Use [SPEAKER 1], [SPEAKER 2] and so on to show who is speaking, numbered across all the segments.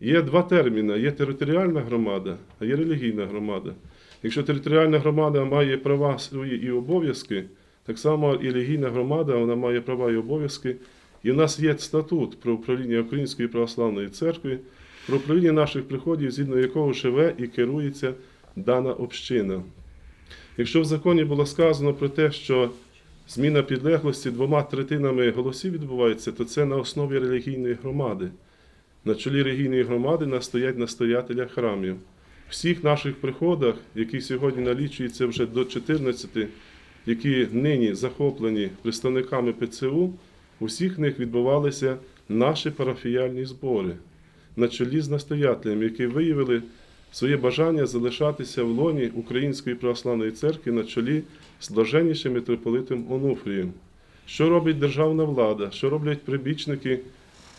[SPEAKER 1] Є два терміни: є територіальна громада, а є релігійна громада. Якщо територіальна громада має права свої і обов'язки, так само і релігійна громада вона має права і обов'язки. І в нас є статут про управління Української православної церкви, про управління наших приходів, згідно якого живе і керується дана община. Якщо в законі було сказано про те, що зміна підлеглості двома третинами голосів відбувається, то це на основі релігійної громади. На чолі релігійної громади настоять настоятеля храмів. В всіх наших приходах, які сьогодні налічуються вже до 14, які нині захоплені представниками ПЦУ, у всіх них відбувалися наші парафіяльні збори на чолі з настоятелем, які виявили своє бажання залишатися в лоні Української православної церкви на чолі з блаженнішим митрополитом Онуфрієм. Що робить державна влада, що роблять прибічники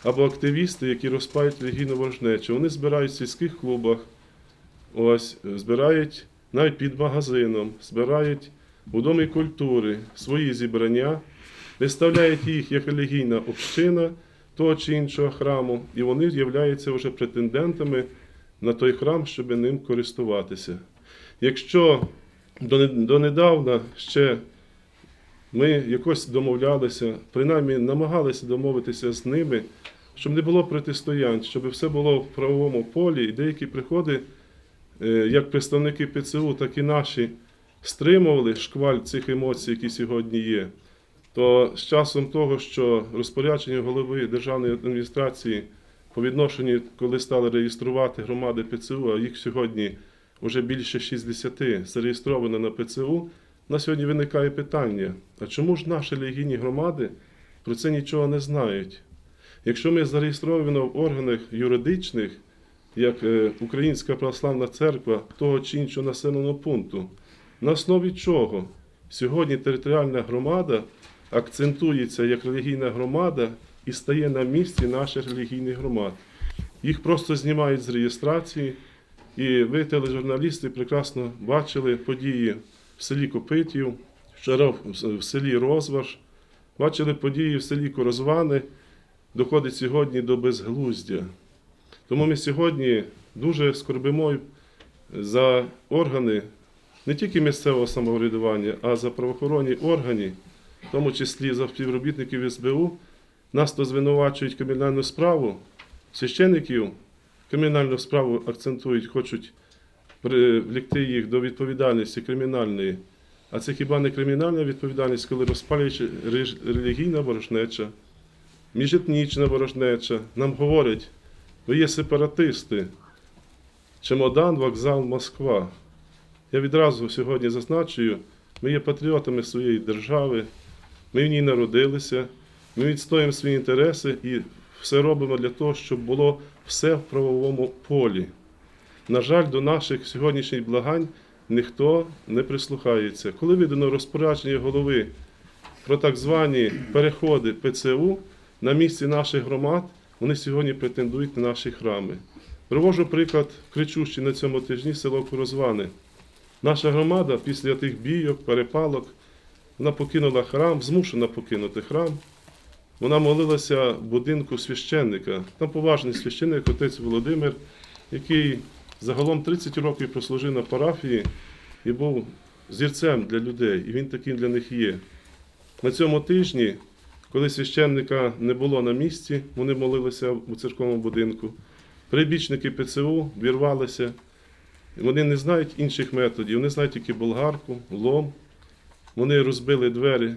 [SPEAKER 1] або активісти, які розпають релігійну ворожнечу? Вони збирають в сільських клубах, ось, збирають навіть під магазином, збирають у Домі культури свої зібрання, виставляють їх як релігійна община того чи іншого храму, і вони являються вже претендентами на той храм, щоб ним користуватися. Якщо донедавна ще ми якось домовлялися, принаймні намагалися домовитися з ними, щоб не було протистоянь, щоб все було в правовому полі, і деякі приходи, е, як представники ПЦУ, так і наші, стримували шкваль цих емоцій, які сьогодні є. То з часом того, що розпорядження голови державної адміністрації по відношенню, коли стали реєструвати громади ПЦУ, а їх сьогодні вже більше 60 зареєстровано на ПЦУ, на сьогодні виникає питання: а чому ж наші релігійні громади про це нічого не знають? Якщо ми зареєстровані в органах юридичних, як е, Українська православна церква того чи іншого населеного пункту, на основі чого сьогодні територіальна громада акцентується як релігійна громада і стає на місці наших релігійних громад. Їх просто знімають з реєстрації, і ви, тележурналісти, прекрасно бачили події в селі Копитів, вчора в- селі Розваж, бачили події в селі Корозвани, доходить сьогодні до безглуздя. Тому ми сьогодні дуже скорбимо за органи не тільки місцевого самоврядування, а за правоохоронні органи, в тому числі за співробітників СБУ, нас то звинувачують кримінальну справу, священиків кримінальну справу акцентують, хочуть привлекти їх до відповідальності кримінальної. А це хіба не кримінальна відповідальність, коли розпалюється релігійна ворожнеча, міжетнічна ворожнеча. Нам говорять, ви є сепаратисти. Чемодан, вокзал, Москва. Я відразу сьогодні зазначую, ми є патріотами своєї держави, ми в ній народилися, ми відстоюємо свої інтереси і все робимо для того, щоб було все в правовому полі. На жаль, до наших сьогоднішніх благань ніхто не прислухається. Коли видано розпорядження голови про так звані переходи ПЦУ на місці наших громад, вони сьогодні претендують на наші храми. Привожу приклад кричущий на цьому тижні село Курозвани. Наша громада після тих бійок, перепалок, вона покинула храм, змушена покинути храм. Вона молилася в будинку священника. Там поважний священник, отець Володимир, який загалом 30 років прослужив на парафії і був зірцем для людей, і він таким для них є. На цьому тижні, коли священника не було на місці, вони молилися у церковному будинку. Прибічники ПЦУ вірвалися. Вони не знають інших методів, вони знають тільки болгарку, лом. Вони розбили двері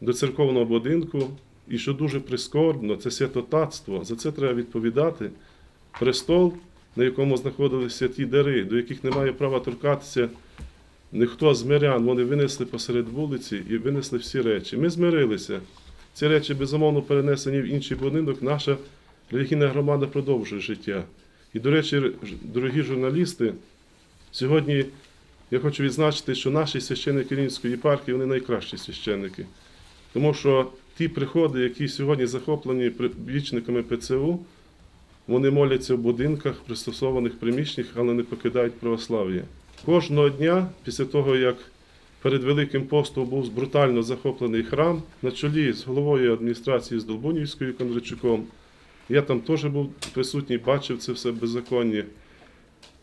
[SPEAKER 1] до церковного будинку, і що дуже прискорбно, це святотатство. За це треба відповідати. Престол, на якому знаходилися ті дари, до яких не має права торкатися ніхто з мирян, вони винесли посеред вулиці і винесли всі речі. Ми змирилися. Ці речі, безумовно, перенесені в інший будинок. Наша релігійна громада продовжує життя. І, до речі, дорогі журналісти, сьогодні я хочу відзначити, що наші священники Рівненської єпархії вони найкращі священники. Тому що ті приходи, які сьогодні захоплені вічниками ПЦУ, вони моляться в будинках, пристосованих приміщеннях, але не покидають православ'я. Кожного дня, після того, як перед Великим постом був брутально захоплений храм, на чолі з головою адміністрації з Долбунівською Кондрачуком, Я там теж був присутній, бачив це все беззаконня.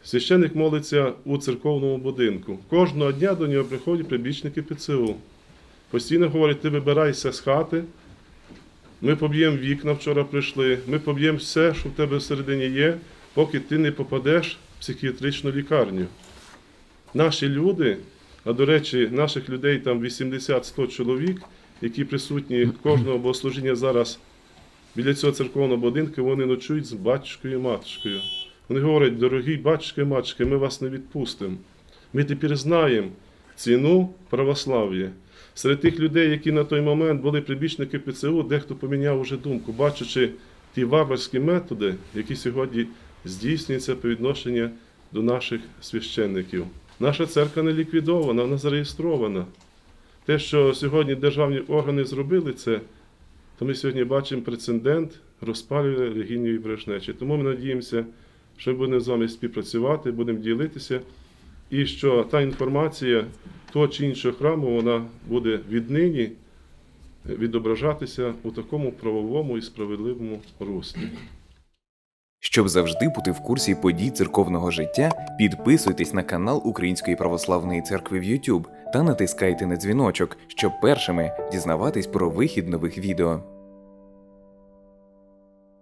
[SPEAKER 1] Священник молиться у церковному будинку. Кожного дня до нього приходять прибічники ПЦУ. Постійно говорять, ти вибирайся з хати, ми поб'ємо вікна, вчора прийшли, ми поб'ємо все, що в тебе всередині є, поки ти не попадеш в психіатричну лікарню. Наші люди, а до речі, наших людей там 80-100 чоловік, які присутні кожного богослужіння зараз біля цього церковного будинку, вони ночують з батюшкою і матушкою. Вони говорять, дорогі батюшки і матушки, ми вас не відпустимо. Ми тепер знаємо ціну православ'я. Серед тих людей, які на той момент були прибічники ПЦУ, дехто поміняв уже думку, бачачи ті варварські методи, які сьогодні здійснюються по відношенню до наших священників. Наша церква не ліквідована, вона зареєстрована. Те, що сьогодні державні органи зробили це, то ми сьогодні бачимо прецедент розпалювання релігійної брежнечі. Тому ми надіємося, що ми будемо з вами співпрацювати, будемо ділитися, і що та інформація того чи іншого храму вона буде віднині відображатися у такому правовому і справедливому руслі.
[SPEAKER 2] Щоб завжди бути в курсі подій церковного життя, підписуйтесь на канал Української православної церкви в YouTube та натискайте на дзвіночок, щоб першими дізнаватись про вихід нових відео.